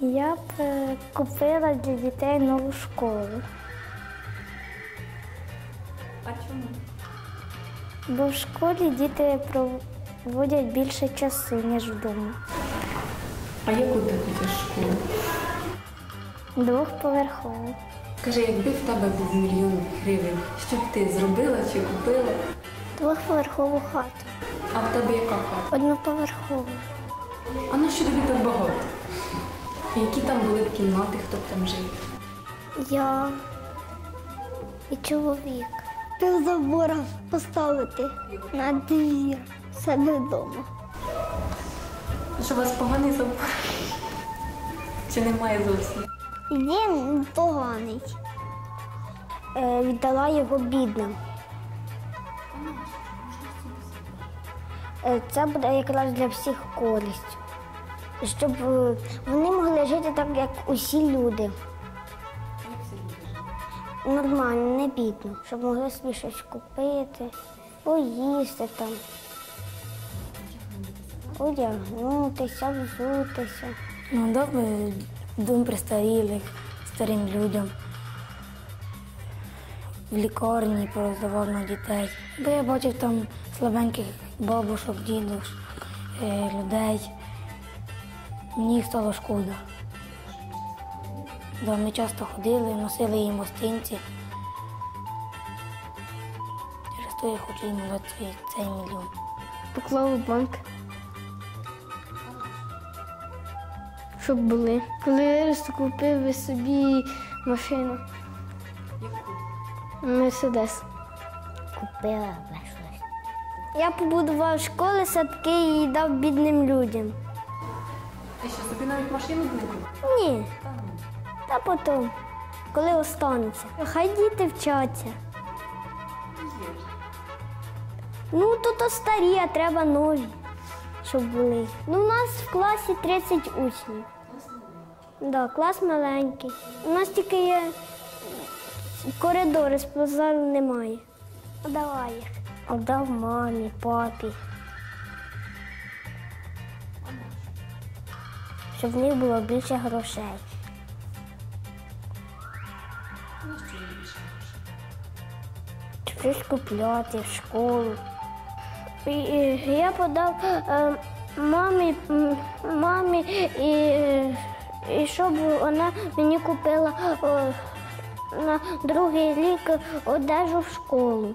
Я б е, купила для дітей нову школу, А чому? бо в школі діти проводять більше часу, ніж вдома. А яку ти хочеш школу? Двохповерхову. Скажи, якби в тебе був мільйон гривень, що б ти зробила чи купила? Двохповерхову хату. А в тебе яка хата? Одноповерхову. А на що тобі так багато? Які там були б кімнати, хто б там жив? Я і чоловік. Пів забора поставити на двір себе вдома. Що у вас поганий забор? Чи немає зовсім? Він поганий. Е, віддала його бідним. Е, Це буде якраз для всіх користь. Щоб е, вони могли жити так, як усі люди. Нормально, не бідно, щоб могли собі щось купити, поїсти там, одягнутися, взутися. Ну, добре, дом престарілих, старим людям. В лікарні пороздавав на дітей. Бо я бачив там слабеньких бабушок, дідуш, е, людей. Мені їх стало шкода. Да, ми часто ходили, носили їм гостинці. Через то я хочу їм дати цей, цей мільйон. Поклав у банк. Щоб були. Коли купив собі машину. Мерседес. Купила щось. Я побудував школи, садки і дав бідним людям. Ти що, собі навіть машину не купив? Ні. Та потім, коли останеться. Хай діти вчаться. Ну, то то старі, а треба нові, щоб були. Ну, у нас в класі 30 учнів. Да, клас маленький. У нас тільки є коридори, спортзалу немає. Давай їх. Отдав мамі, папі. Щоб в них було більше грошей. Щось купляти в школу. І, і я подав е, мамі, мамі і, е, і щоб вона мені купила о, на другий рік одежу в школу.